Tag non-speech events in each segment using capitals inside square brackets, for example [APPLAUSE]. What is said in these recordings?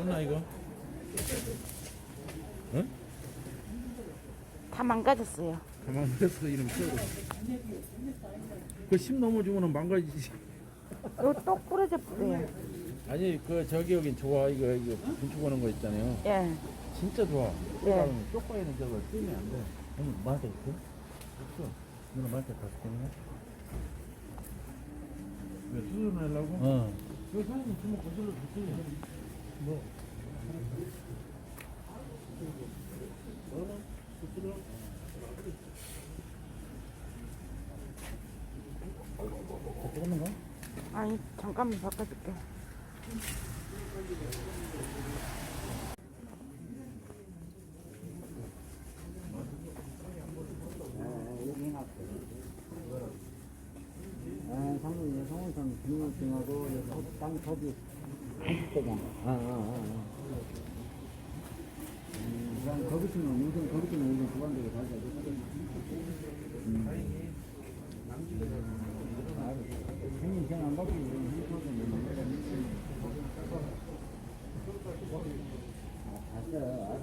줬나 이거? 응? 다 망가졌어요. 가만 그래서 이름 써고 그심 넘어지면은 망가지지 이거 또 부러져 버려요. 아니 그 저기 여긴 좋아 이거 이거 분축하는 거 있잖아요 예. 진짜 좋아 예. 쪽바에는 저거 뜨면 안돼 오늘 말도 있어? 없어 누나 말도 다 쓰네 왜 수술하려고? 어 여기 사장님 주먹 거슬러 거? 아니 잠깐만 바꿔줄게. 아, 상무님, 성원선 등록증하고 땅 토지 30대장. 아, 아, 아, 아. 음, 그럼 거기서는 우선 거기서는 우선 주관되게 가져야 돼. 음. 형님 그냥 안 받고 우리 행사도 못 아, 봤어. 알았어. 이제 알았어.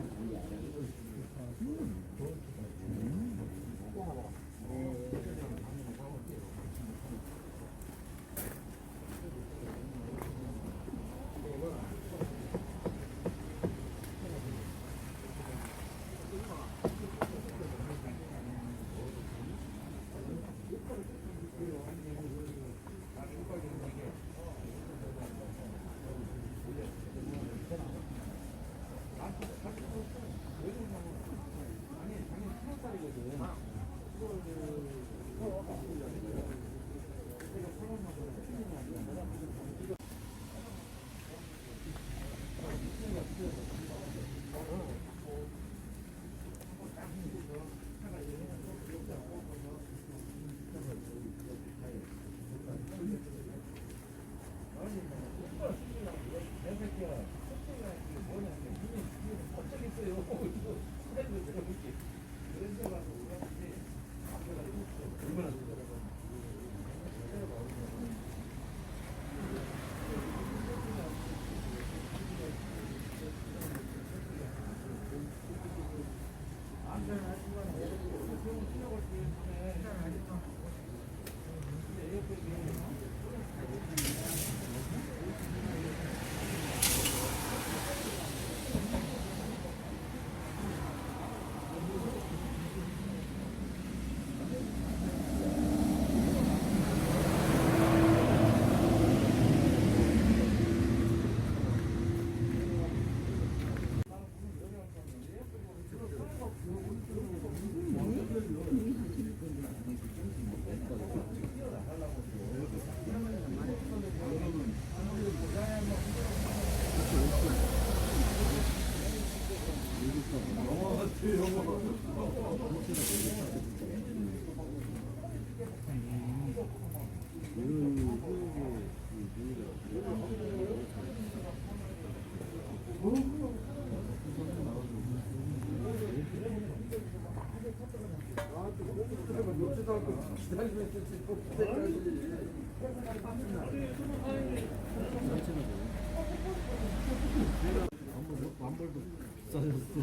만벌도 비싸졌어.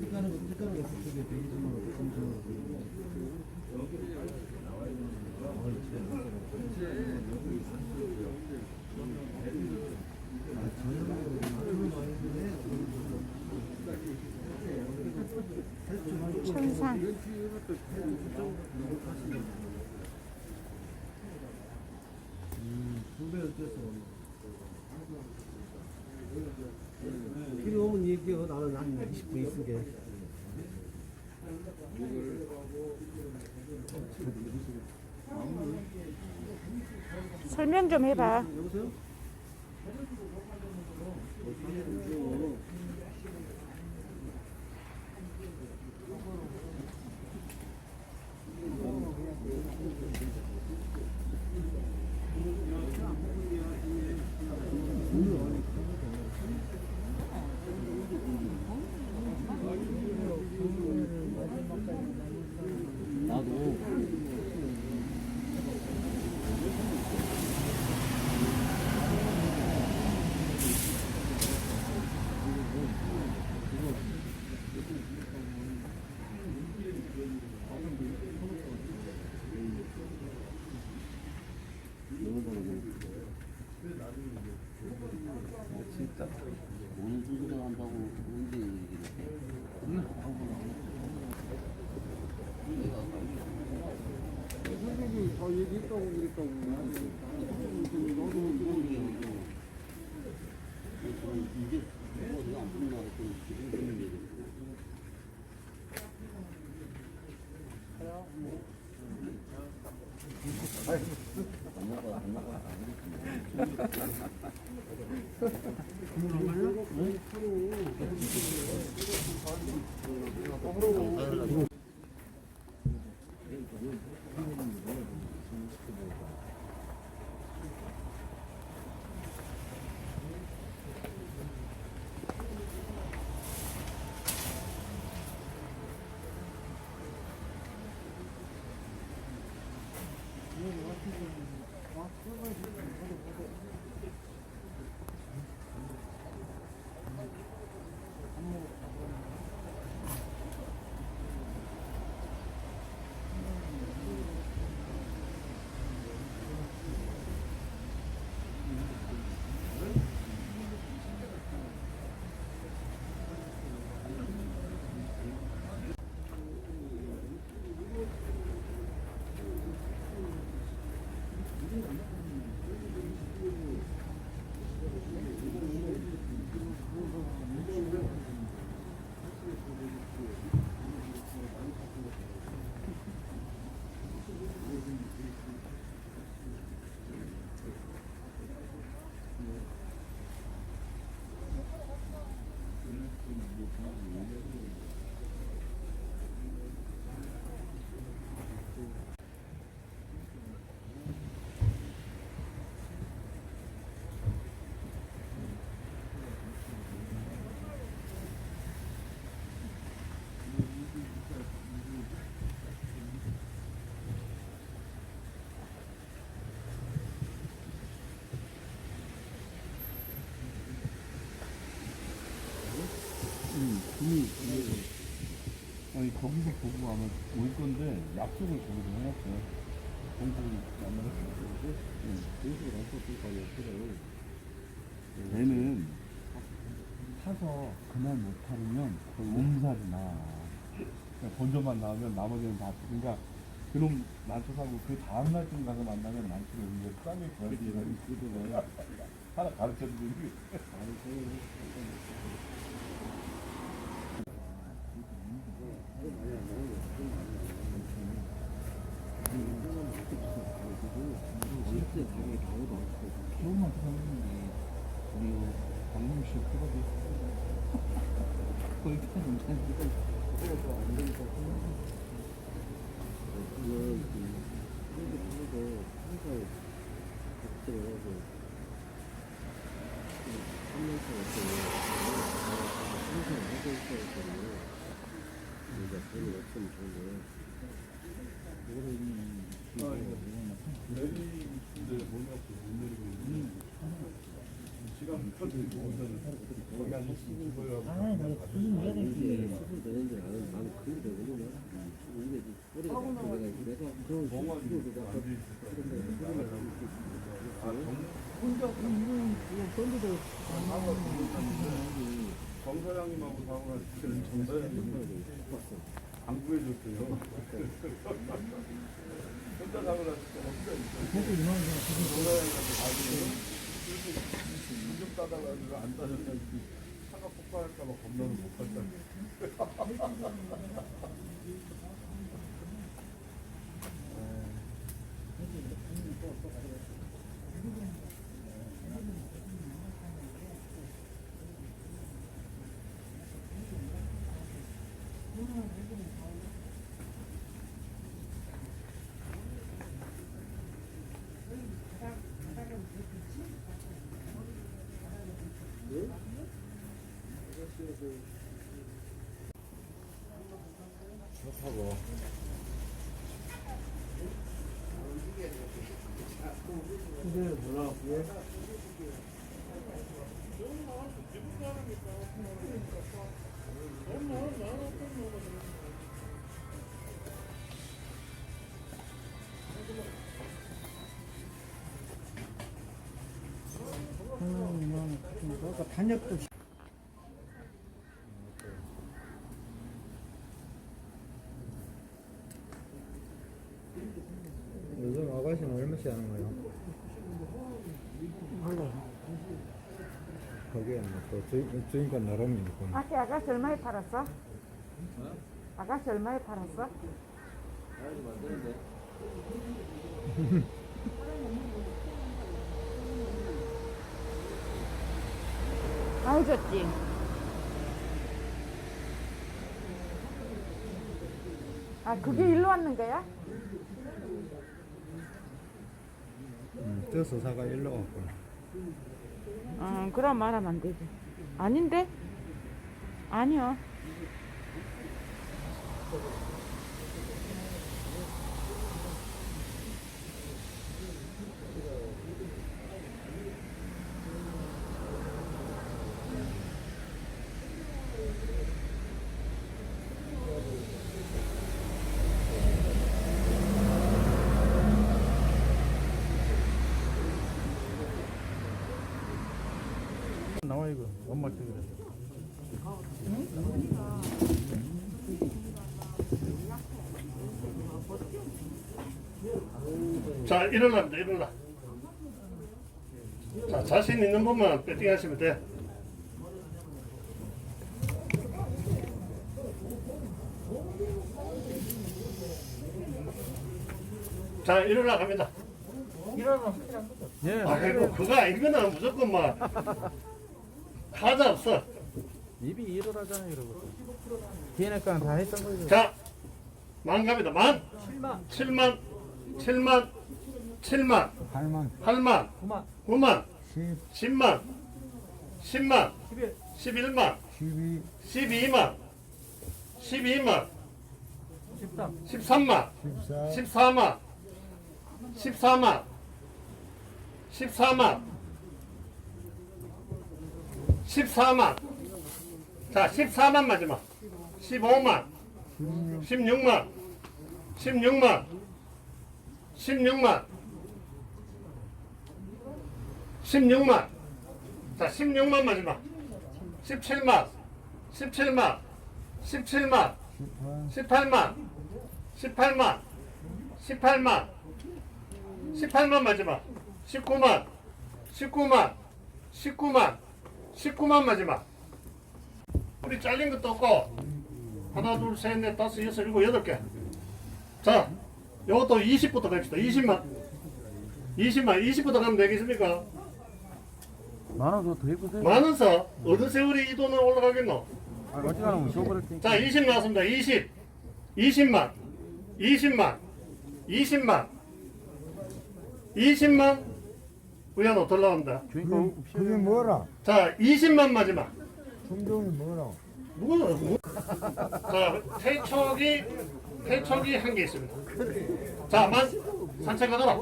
일단은 일단은 그쪽에 베이징으로 검증을 천상. 필요 없는 얘기요 나는 한 20분 있을게 설명 좀 해봐. 여보세요? 선생님이 더 얘기했다고 그랬다고. 아니 거기서 보고 아마 올 건데 약속을 거기서 해놨어요. 공부 만나서 옆으로. 얘는 타서 그날 못 타면 거의 몸살이 나. 그러니까 본전만 나오면 나머지는 다 그러니까 그놈 난투 사고 그 다음 날쯤 가서 만나면 난투를 우리가 쌈에 구하지 하나 가르쳐 주는 조금만 더 하면 우리 박명 씨 프로도 거의 다 괜찮은데 내리는데 몸이 아프고 못 내리고 있는 시간 못 내리고 온다는 거기 한 20분 아, 나 무슨 왜 되는지 나는 나는 내가 그런 식으로 내가 아, 정, 이런 밴드도 정정 사장님이 당구해줬어요 혼자 사고 났을 때 혼자 있어요 그래도 이만 정 사장님한테 가지고 물좀 따다가지고 안 따졌다 차가 폭발할까봐 겁나서 못 갔다 좋 다고. 근데 뭐라 그래? 음, 그러니까 단역도 여기가 얼마씩 하는 거예요? 몰라요. 그게 뭐또 주인공 나름이니까. 아기 아가씨 얼마에 팔았어? 아가씨 얼마에 팔았어? [LAUGHS] 많이 줬지? 아 그게 일로 왔는 거야? 음, 떠서 사가 일로 왔구나. 어 그럼 말하면 안 되지 아닌데? 아니야 나와 이거 엄마 쪽이래. 자, 일어납니다, 일어나. 자, 자신 있는 분만 배팅 하시면 돼. 자, 일어나 갑니다. 예. 아이고, 그거 아니면 무조건 막. 하자 없어. 입이 일어나잖아요, 이러고. 기내가 다 했던 거죠. 자, 만 갑니다. 만. 7만. 7만. 7만. 8만, 8만. 9만, 9만. 10, 10만. 10만. 11, 11만. 12, 12만, 12만, 13, 13만, 14, 14만, 14만, 14만, 14만. 자, 14만 마지막. 15만, 16만, 16만, 16만, 16만. 자, 16만 마지막. 17만, 17만, 17만, 18만, 18만, 18만, 18만 마지막, 19만, 19만, 19만, 19만 마지막. 우리 잘린 것도 없고, 하나, 둘, 셋, 넷, 다섯, 여섯, 일곱, 여덟 개. 자, 요것도 20부터 갑시다. 20만. 20만, 20부터 가면 되겠습니까? 만원 더 해보세요. 많은서 어느 세월이 이 돈을 올라가겠노? 아, 테니까. 자, 20 나왔습니다. 20. 20만. 20만. 20만. 20만. 우연 어떨 나온다. 주인공 그게 뭐라? 자, 20만 마지막. 품종이 뭐라? 누구는? 누구? 자, 태촉이, 태촉이 한 개 있습니다. 자, 만. 산책 가더라.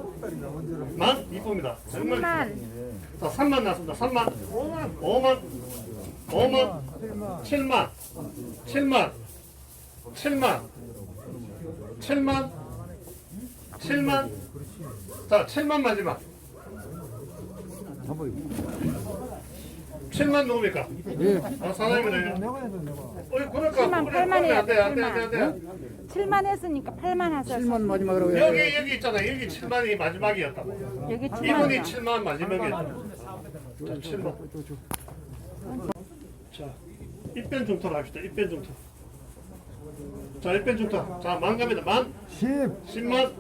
만. 이쁩니다. 정말. 자, 3만 나왔습니다. 3만. 5만. 5만. 5만. 7만. 7만. 7만. 7만. 7만. 자, 7만 마지막. 7만 넣습니까? 아, 사장님이네. 내가 해도 내가. 어이, 그럴까? 7만, 그래, 8만 해야 안 돼, 돼, 안 돼, 안 돼, 안 돼. 7만 했으니까 8만 하세요 7만 마지막으로 해. 여기, 여기 있잖아. 여기 7만이 마지막이었다고. 여기 이분이 7만이야 7만 마지막이었다. 자, 7만. 자, 입변 중토로 합시다. 입변 중토. 자, 입변 중토. 자, 만 갑니다. 만. 10, 10만.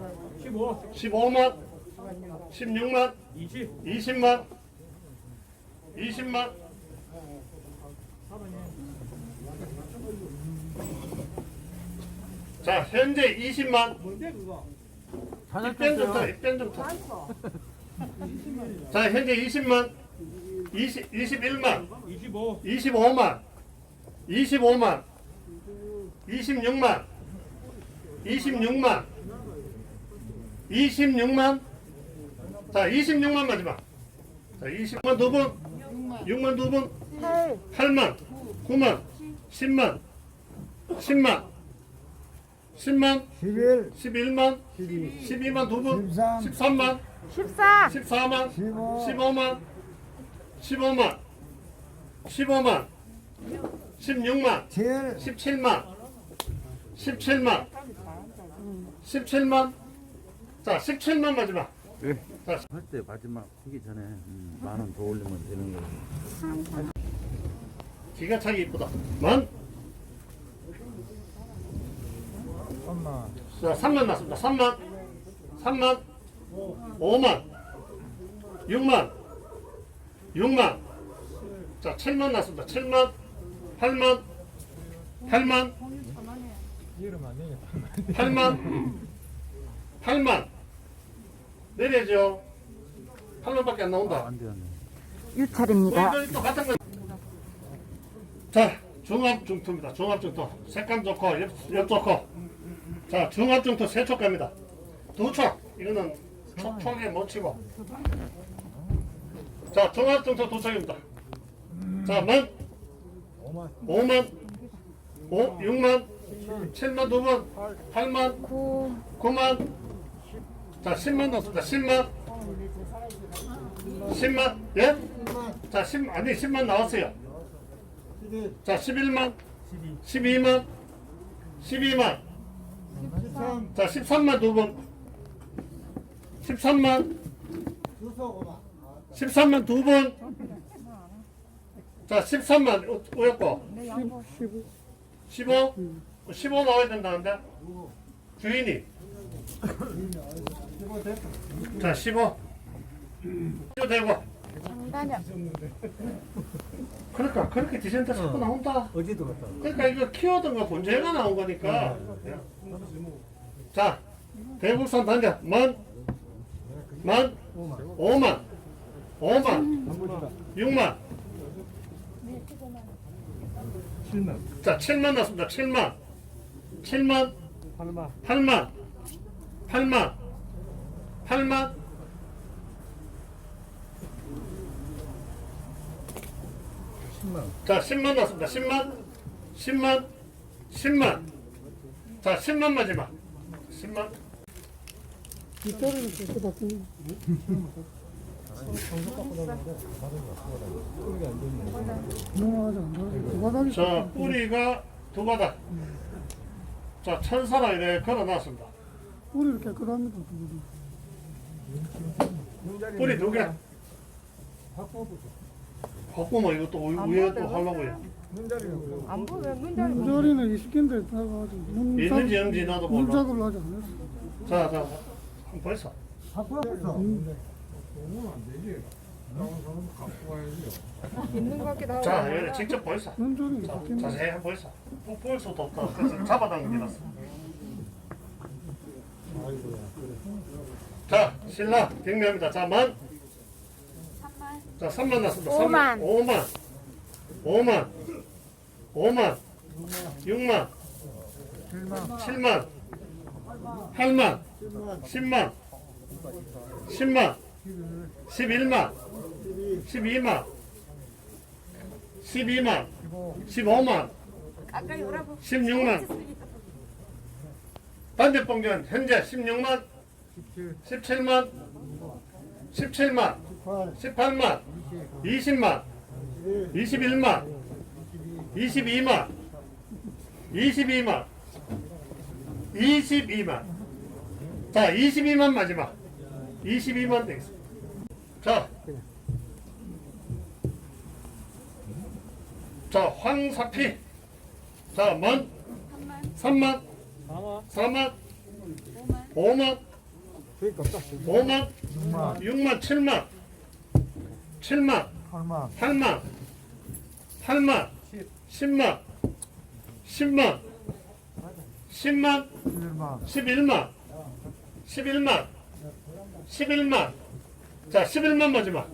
15. 15만. 16만. 20. 20만. 20만. 자, 현재 20만. 입변 중토, 입변 중토. 자, 현재 20만. 20, 21만. 25. 25만. 25만. 26만. 26만. 26만. 자, 26만 마지막. 자, 20만 두 분. 6만 두 분. 8 8만. 9만. 10만. 10만. 10만. 11, 11만. 12만 두 분. 13, 13만. 14 14만. 15, 15만. 15만. 15만. 16만. 7, 17만. 17만. 17만. 자, 17만 마지막. 할때 마지막 하기 전에 음, 만원 더 올리면 되는 거예요. 기가 차기 이쁘다. 만. 엄마. 자, 3만 났습니다. 3만. 3만. 5만. 6만. 6만. 자, 7만 났습니다. 7만. 8만. 8만. 이러면 안 되겠다. 8만. 8만. 내려죠. 8만밖에 안 나온다. 유찰입니다. 이거 또 같은 거. 자, 종합중투입니다. 종합중투. 색감 좋고, 옆, 옆 좋고. 자, 종합중투 세촉 갑니다. 두 촉. 이거는 촉, 촉에 못 치고. 자, 종합중투 두 촉입니다. 자, 만, 5만. 5만, 5, 6만, 7만 두 번, 8만, 9만, 자, 10만 넣습니다. 10만, 10만, 예? 자, 10, 아니, 10만 나왔어요. 자, 11만, 12만, 12만, 자, 13만 두 번, 13만, 13만 두 번, 자, 13만, 오였고, 15, 15 나와야 된다는데, 주인이, 자, 15, 이거 되고, 그러니까 그렇게 디자인도 자꾸 나온다. 어제도 갔다. 그러니까 이거 키워든 거 본체가 나온 거니까. 자, 대국산 단자 만, 만, 오만, 오만, 육만. 자, 7만 났습니다. 7만, 7만, 8만. 8만, 8만, 8만. 자, 10만 났습니다. 10만, 10만, 10만. 자, 10만 마지막. 10만. 자, 뿌리가 두 바닥. 자, 천사라 이래 걸어 놨습니다. 뿌리를 깨끗합니다. 뿌리 두 개. 바 꾸면 이것도 우- 위에 또 하려고요. 문자리는 안 보여. 문자리 문자리는 20개인데 나가가지고 문, 있는지 없는지 나도 문 몰라. 작업을 하지 않았어. 자, 자, 한번 벌써. 바꾸었어. 있는 것 같기도 하고. 자, 여기 직접 벌써. 문자리는 자, 자세히 한번 벌써. 뭐볼 수도 없다. 그래서 잡아당기놨어. 자, 신라 경매합니다. 자, 만. 자, 3만 났습니다. 오만. 5만. 5만. 5만. 6만. 7만. 8만. 10만. 10만. 11만. 12만. 12만. 15만. 16만. 반대봉변 현재 16만. 17만. 17만. 18만. 20만. 21만. 22만. 22만. 22만. 자, 22만 마지막. 22만 되겠습니다. 자. 자, 황사피. 자, 만. 3만. 4만. 5만. 그러니까 딱 5만. 6만. 6만. 7만. 7만. 8만. 8만. 8만. 10만. 10만. 10만. 11만. 11만. 11만. 11만. 자, 11만 마지막.